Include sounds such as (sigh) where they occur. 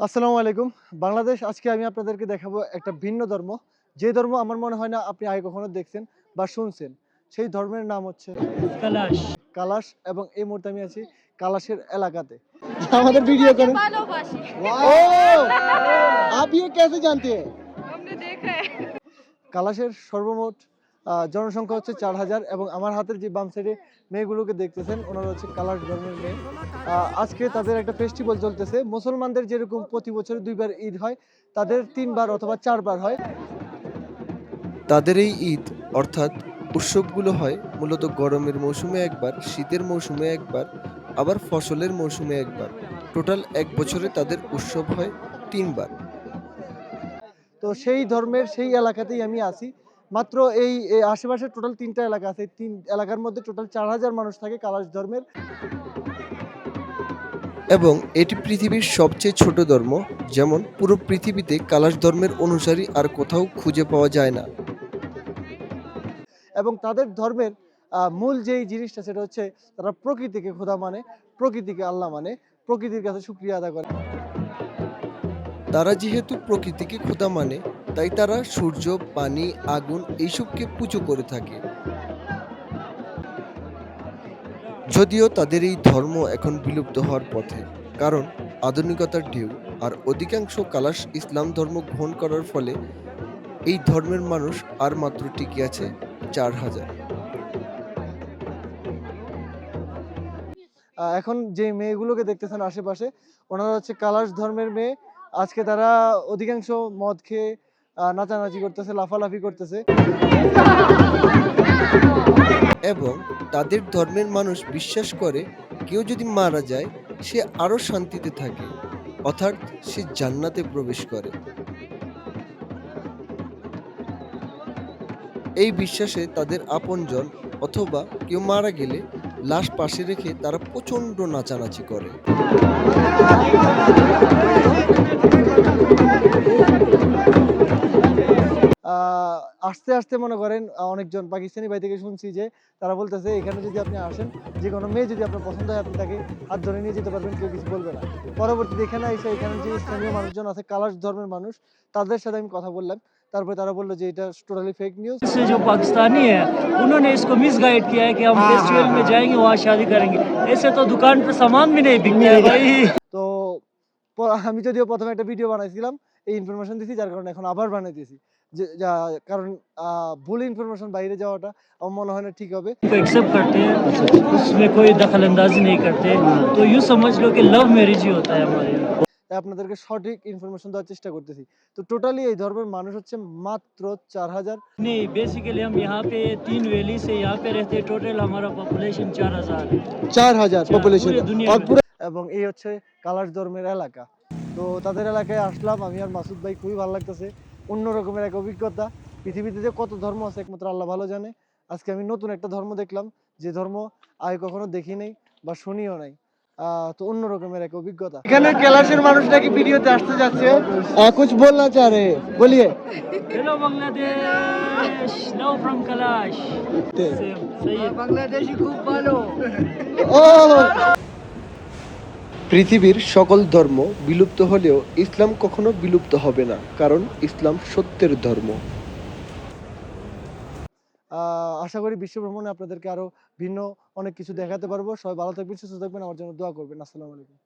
আসসালামু আলাইকুম বাংলাদেশ আজকে আমি আপনাদেরকে দেখাবো একটা ভিন্ন ধর্ম যে ধর্ম আমার মনে হয় না আপনি আগে কখনো দেখছেন বা শুনছেন সেই ধর্মের নাম হচ্ছে कैलाश কালাশ এবং এই মুহূর্তে আমি আছি কালাশের এলাকাতে আমাদের ভিডিও করেন ভালোবাসি आप ये कैसे जानते हैं हमने देखा है কালাশের সর্বমোট আহ, জনসংখ্যা হচ্ছে চার হাজার এবং আমার হাতের যে বাম সাইডে মেয়েগুলোকে দেখতেছেন ওনারা হচ্ছে কালাশ ধর্মের মেয়ে। আজকে তাদের একটা ফেস্টিভ্যাল চলতেছে। মুসলমানদের যেরকম প্রতি বছর দুইবার ঈদ হয় তাদের তিনবার অথবা চারবার হয়। তাদের এই ঈদ অর্থাৎ উৎসবগুলো হয় মূলত গরমের মৌসুমে একবার শীতের মৌসুমে একবার আবার ফসলের মৌসুমে একবার। টোটাল এক বছরে তাদের উৎসব হয় তিনবার। তো সেই ধর্মের সেই এলাকাতেই আমি আছি। মাত্র এই আশেপাশে টোটাল তিনটা এলাকা আছে। তিন এলাকার মধ্যে টোটাল চার হাজার মানুষ থাকে কালাশ ধর্মের। এবং এটি পৃথিবীর সবচেয়ে ছোট ধর্ম যেমন পুরো পৃথিবীতে কালাশ ধর্মের অনুসারী আর কোথাও খুঁজে পাওয়া যায় না। এবং তাদের ধর্মের মূল যেই জিনিসটা সেটা হচ্ছে তারা প্রকৃতিকে খোদা মানে প্রকৃতিকে আল্লাহ মানে প্রকৃতির কাছে শুক্রিয়া আদা করে। তারা যেহেতু প্রকৃতিকে খোদা মানে তাই তারা সূর্য, পানি, আগুন এইসবকে পুজো করে থাকে। যদিও তাদের এই ধর্ম এখন বিলুপ্ত হওয়ার পথে, কারণ আধুনিকতার ঢেউ আর অধিকাংশ কালাশ ইসলাম ধর্ম গ্রহণ করার ফলে এই ধর্মের মানুষ আর মাত্র টিকে আছে চার হাজার। এখন যে মেয়েগুলোকে দেখতেছেন আশেপাশে, ওনারা হচ্ছে কালাশ ধর্মের মেয়ে। আজকে তারা অধিকাংশ মদ খেয়ে নাচানাচি করতেছে, লাফালাফি করতেছে। এবং তাদের ধর্মের মানুষ বিশ্বাস করে, কেউ যদি মারা যায়, সে আরও শান্তিতে থাকে। অর্থাৎ সে জান্নাতে প্রবেশ করে। এই বিশ্বাসে তাদের আপনজন অথবা কেউ মারা গেলে লাশ পাশে রেখে তারা প্রচণ্ড নাচানাচি করে। আস্তে আস্তে মনে করেন আহ, অনেকজন পাকিস্তানি ভাই থেকে শুনছি যে তারা বলতেছে এখানে যদি আপনি আসেন যে কোনো মেয়ে যদি আপনার পছন্দ হয় আপনি তাকে হাত ধরে নিয়ে যেতে পারবেন কেউ কিছু বলবে না পরবর্তীতে এখানে এসে এখানে যে স্থানীয় মানুষজন আছে কালাশ ধর্মের মানুষ তাদের সাথে আমি কথা বললাম তারপরে তারা বললো যে এটা টোটালি ফেক নিউজ से जो पाकिस्तानी है उन्होंने इसको मिसगाइड किया है कि हम फेस्टिवल में जाएंगे वहाँ शादी करेंगे ऐसे तो दुकान पे सामान भी नहीं बिकता है भाई তো প- (laughs) আমি যদিও প্রথমে একটা ভিডিও বানাইছিলাম এই ইনফরমেশন দিছি যার কারণে এখন আবার বানাইতেছি যে যা- কারণ আহ, ভুল ইনফরমেশন বাইরে যাওয়াটা আমার মনে হয় না ঠিক হবে को एक्सेप्ट करते हैं उसमें कोई दखल अंदाजी नहीं करते तो यूँ समझ लो कि लव मैरिज ही होता है हमारे यहाँ তাই আপনাদেরকে সঠিক ইনফরমেশন দেওয়ার চেষ্টা করতেছি তো টোটালি এই ধর্মের মানুষ হচ্ছে মাত্র চার হাজার नहीं बेसिकली हम यहाँ पे तीन वैली से यहाँ पे रहते हैं टोटल हमारा पॉपुलेशन चार हजार है চার হাজার চার, পপুলেশন পুরো দুনিয়া এবং এই হচ্ছে কালাশ ধর্মের এলাকা তো তাদের এলাকায় আসলাম আমি আর মাসুদ ভাই খুবই ভালো লাগতেছে অন্য রকমের এক অভিজ্ঞতা। পৃথিবীতে যে কত ধর্ম আছে একমাত্র আল্লাহ ভালো জানে। আজকে আমি নতুন একটা ধর্ম দেখলাম যে ধর্ম আগে কখনো দেখি নাই বা শুনিও নাই। তো অন্য রকমের এক অভিজ্ঞতা। এখানে ক্যালাশের মানুষ নাকি ভিডিওতে আসতে যাচ্ছে? অকুচ বলনা চা রে বলিয়ে হ্যালো বাংলাদেশ নাও ফ্রম ক্যালাশ বাংলাদেশি খুব ভালো। ও! পৃথিবীর সকল ধর্ম বিলুপ্ত হলেও ইসলাম কখনো বিলুপ্ত হবে না, কারণ ইসলাম সত্যের ধর্ম। আশা করি বিশ্ব ভ্রমণে আপনাদেরকে আরও ভিন্ন অনেক কিছু দেখাতে পারব। সবাই ভালো থাকবেন, সুস্থ থাকবেন, আমার জন্য দোয়া করবেন। আসসালামু আলাইকুম।